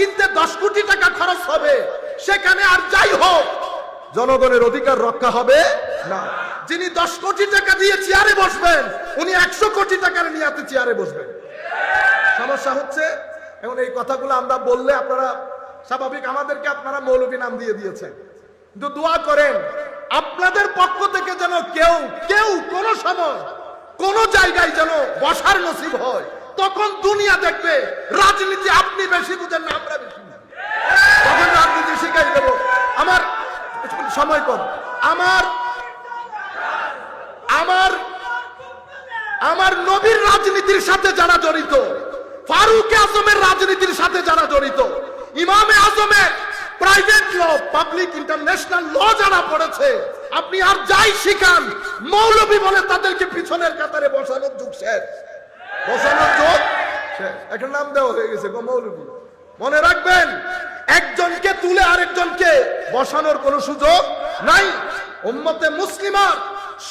কিনতে দশ কোটি টাকা খরচ হবে, সেখানে আর যাই হোক, জনগণের অধিকার রক্ষা হবে না। যিনি দশ কোটি টাকা দিয়ে চেয়ারে বসবেন, উনি একশো কোটি টাকার নিয়াতে চেয়ারে বসবেন। সমস্যা হচ্ছে, এখন এই কথাগুলো আমরা বললে আপনারা স্বাভাবিক আমাদেরকে আপনারা মৌলবী নাম দিয়ে দিয়েছেন। কিন্তু দোয়া করেন, আপনাদের পক্ষ থেকে যেন কেউ কেউ কোন সময়, কোন জায়গায় যেন বসার নসিব হয়। তখন দুনিয়া দেখবে, রাজনীতি আপনি বেশি বুঝেন না, আমরা বেশি বুঝি। তখন রাজনীতি শিখাই দেব। আমার, সময় কম। আমার আমার আমার নবীর রাজনীতির সাথে যারা জড়িত, ফারুক আজমের রাজনীতির সাথে যারা জড়িত, ইমামে আজমের private law public international law যারা পড়েছে, আপনি আর যাই শিখান, মৌলবী বলে তাদেরকে পিছনের কাতারে বসানোর যুগ শেষ। বসানোর শেষ একটা নাম দেওয়া হয়ে গেছে, গো মনে রাখবেন, একজনকে তুলে আরেকজনকে বসানোর কোনো সুযোগ নাই। উম্মতে মুসলিমার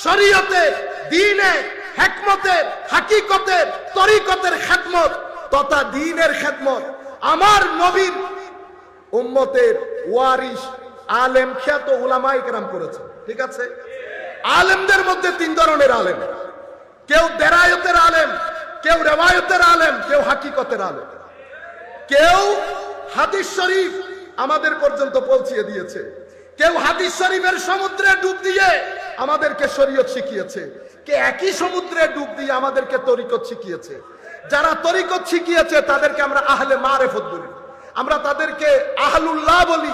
শরীয়তের দিনে হেকমতের হাকিকতের তরিকতের খেদমত তথা দিনের খেদমত। আমার নবীর উম্মতের ওয়ারিস আলেম, খ্যাত উলামাই কেরাম করেছে। ঠিক আছে? আলেমদের মধ্যে তিন ধরনের আলেম। কেউ দেরায়তের আলেম কেউ রেওয়ায়তের আলেম, কেউ হাকিকতের আলেম। কেউ হাদিস শরীফ আমাদের পর্যন্ত পৌঁছিয়ে দিয়েছে। কেউ হাদিস শরীফের সমুদ্রে ডুব দিয়ে আমাদেরকে শরীয়ত শিখিয়েছে। কে একই সমুদ্রে ডুব দিয়ে আমাদেরকে তরিকত শিখিয়েছে। যারা তরিকত শিখিয়েছে, তাদেরকে আমরা আহলে মারেফত বলি। আমরা তাদেরকে আহলুল্লাহ বলি।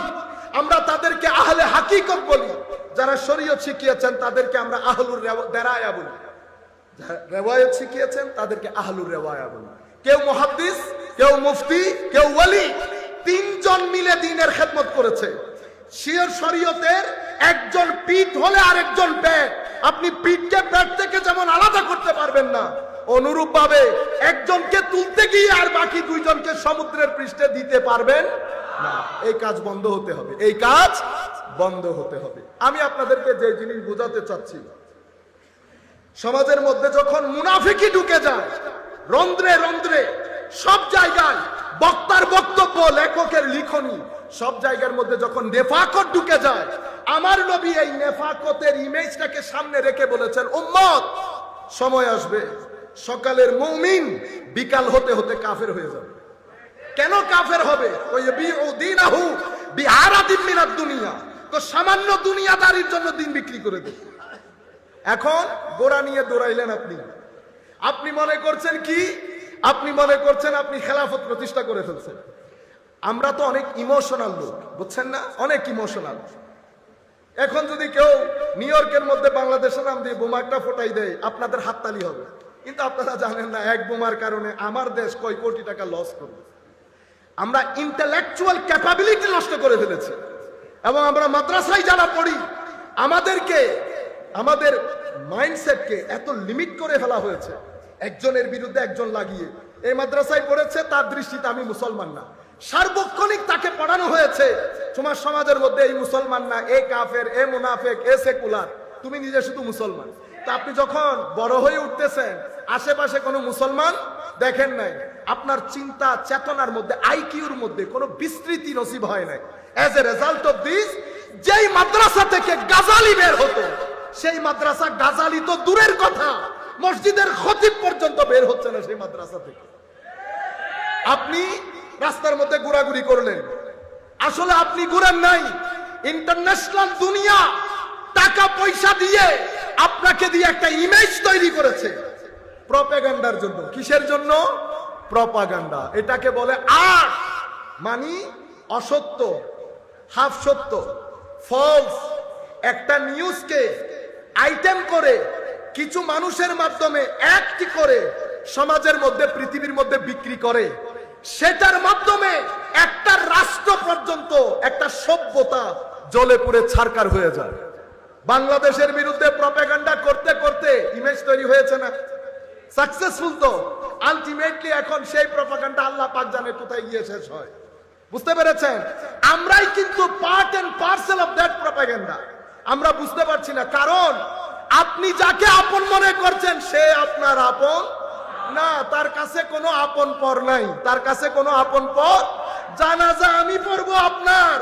আমরা তাদেরকে আহলে হাকিকত বলি। যারা শরীয়ত শিখিয়েছেন, তাদেরকে আমরা আহলুর দেরায়া বলি। রেওয়ায়ত শিখিয়েছেন, তাদেরকে আহলুর রেওয়ায়া বলে কেউ মুহাদ্দিস, কেউ মুফতি, কেউ ওয়ালি, তিনজন মিলে দিনের খেদমত করেছে। শিয়র শরীয়তের একজন পিঠ হলে আরেকজন ব্যাট আপনি পিঠকে ব্যাট থেকে যেমন আলাদা করতে পারবেন না অনুরূপ ভাবে একজনকে তুলতে গিয়ে আর বাকি দুইজনকে সমুদ্রের পৃষ্ঠে দিতে পারবেন না। এই কাজ বন্ধ হতে হবে, এই কাজ বন্ধ হতে হবে। আমি আপনাদেরকে যে জিনিস বোঝাতে চাচ্ছি সমাজের মধ্যে যখন মুনাফিকি ঢুকে যায়, রন্ধ্রে রন্ধ্রে সব জায়গায় বক্তার বক্তব্য, লেখকের লিখনি, সব জায়গার মধ্যে যখন নেফাকত ঢুকে যায়, আমার নবী এই নেফাকতের ইমেজটাকে সামনে রেখে বলেছেন, উম্মত, সময় আসবে, সকালের মৌমিন বিকাল হতে হতে কাফের হয়ে যাবে। কেন কাফের হবে? দুনিয়া। তো সামান্য দুনিয়াদারির জন্য দিন বিক্রি করে দেবে। এখন গোড়া নিয়ে দৌড়াইলেন আপনি। আপনি মনে করছেন কি? আপনি মনে করছেন আপনি খেলাফত প্রতিষ্ঠা করে ফেলছেন। আমরা তো অনেক ইমোশনাল লোক, বুঝছেন না? অনেক ইমোশনাল। এখন যদি কেউ নিউ ইয়র্কের মধ্যে বাংলাদেশের নাম দিয়ে বোমাটা ফোটাই দেয়, আপনাদের হাততালি হবে। কিন্তু আপনারা জানেন না, এক বোমার কারণে আমার দেশ কয় কোটি টাকা লস করবে। আমরা ইন্টেলেকচুয়াল ক্যাপাবিলিটি নষ্ট করে ফেলেছি। এবং আমরা মাদ্রাসায় যারা পড়ি, আমাদেরকে আমাদের মাইন্ডসেটকে এত লিমিট করে ফেলা হয়েছে। একজনের বিরুদ্ধে একজন লাগিয়ে। এই মাদ্রাসায় পড়েছে, তার দৃষ্টিতে আমি মুসলমান না। সার্বক্ষণিক তাকে পড়ানো হয়েছে। তোমার সমাজের মধ্যে এই মুসলমান না, এ কাফের, এ মুনাফেক, এ সেকুলার। তুমি নিজে শুধু মুসলমান। তা আপনি যখন বড় হয়ে উঠতেছেন, আশেপাশে কোনো মুসলমান দেখেন নাই। আপনার চিন্তা, চেতনার মধ্যে, আইকিউর মধ্যে কোনো বিস্তৃতি নসিব হয় নাই। As a result of this যেই মাদ্রাসা থেকে গাজালি বের হতো সেই মাদ্রাসা গাজালি তো দূরের কথা। মসজিদের খতিব পর্যন্ত বের হচ্ছে না সেই মাদ্রাসা থেকে। আপনি রাস্তার মধ্যে ঘোরাঘুরি করলেন। আসলে আপনি ঘুরেন নাই। ইন্টারন্যাশনাল দুনিয়া টাকা পয়সা দিয়ে আপনাকে দিয়ে একটা ইমেজ তৈরি করেছে। প্রপাগান্ডার জন্য। কিসের জন্য? প্রপাগান্ডা। এটাকে বলে আর্ট মানি অসত্য, হাফ সত্য ফলস একটা নিউজকে আইটেম করে, কিছু মানুষের মাধ্যমে একটি করে সমাজের মধ্যে, পৃথিবীর মধ্যে বিক্রি করে। সেটার মাধ্যমে একটা রাষ্ট্র পর্যন্ত, একটা সভ্যতা জলে পুড়ে ছারকার হয়ে যায়। বাংলাদেশের বিরুদ্ধে প্রপাগান্ডা করতে করতে ইমেজ তৈরি হয়েছে না। সাকসেসফুল তো। আলটিমেটলি এখন সেই প্রপাগান্ডা আল্লাহ পাক জানে কোথায় গিয়ে শেষ হয়। বুঝতে পেরেছেন? আমরাই কিন্তু part and parcel of that propaganda আমরা বুঝতে পারছি না। কারণ আপনি যাকে আপন মনে করছেন, সে আপনার আপন না। তার কাছে কোনো আপন পর নাই। তার কাছে কোনো আপন পর জানাজা আমি পড়ব আপনার।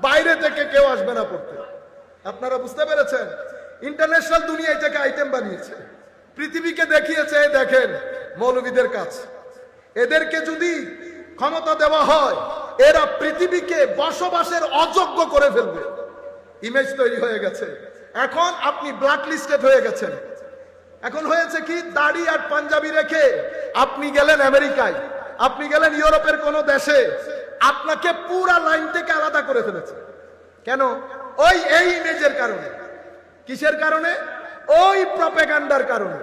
বাইরে থেকে কেউ আসবে না পড়তে। আপনারা বুঝতে পেরেছেন? ইন্টারন্যাশনাল দুনিয়া এটাকে আইটেম বানিয়েছে। পৃথিবীকে দেখিয়েছে দেখেন, মৌলবীদের কাজ। এদেরকে যদি ক্ষমতা দেওয়া হয়, এরা পৃথিবীকে বসবাসের অযোগ্য করে ফেলবে। ইমেজ তৈরি হয়ে গেছে। এখন আপনি ব্ল্যাক লিস্টেড হয়ে গেছেন। এখন হয়েছে কি, দাড়ি আর পাঞ্জাবি রেখে আপনি গেলেন আমেরিকায়, আপনি গেলেন ইউরোপের কোন দেশে, আপনাকে পুরা লাইন থেকে আলাদা করে ফেলেছে। কেন? ওই এই ইমেজের কারণে। কিসের কারণে? ওই প্রপেগান্ডার কারণে।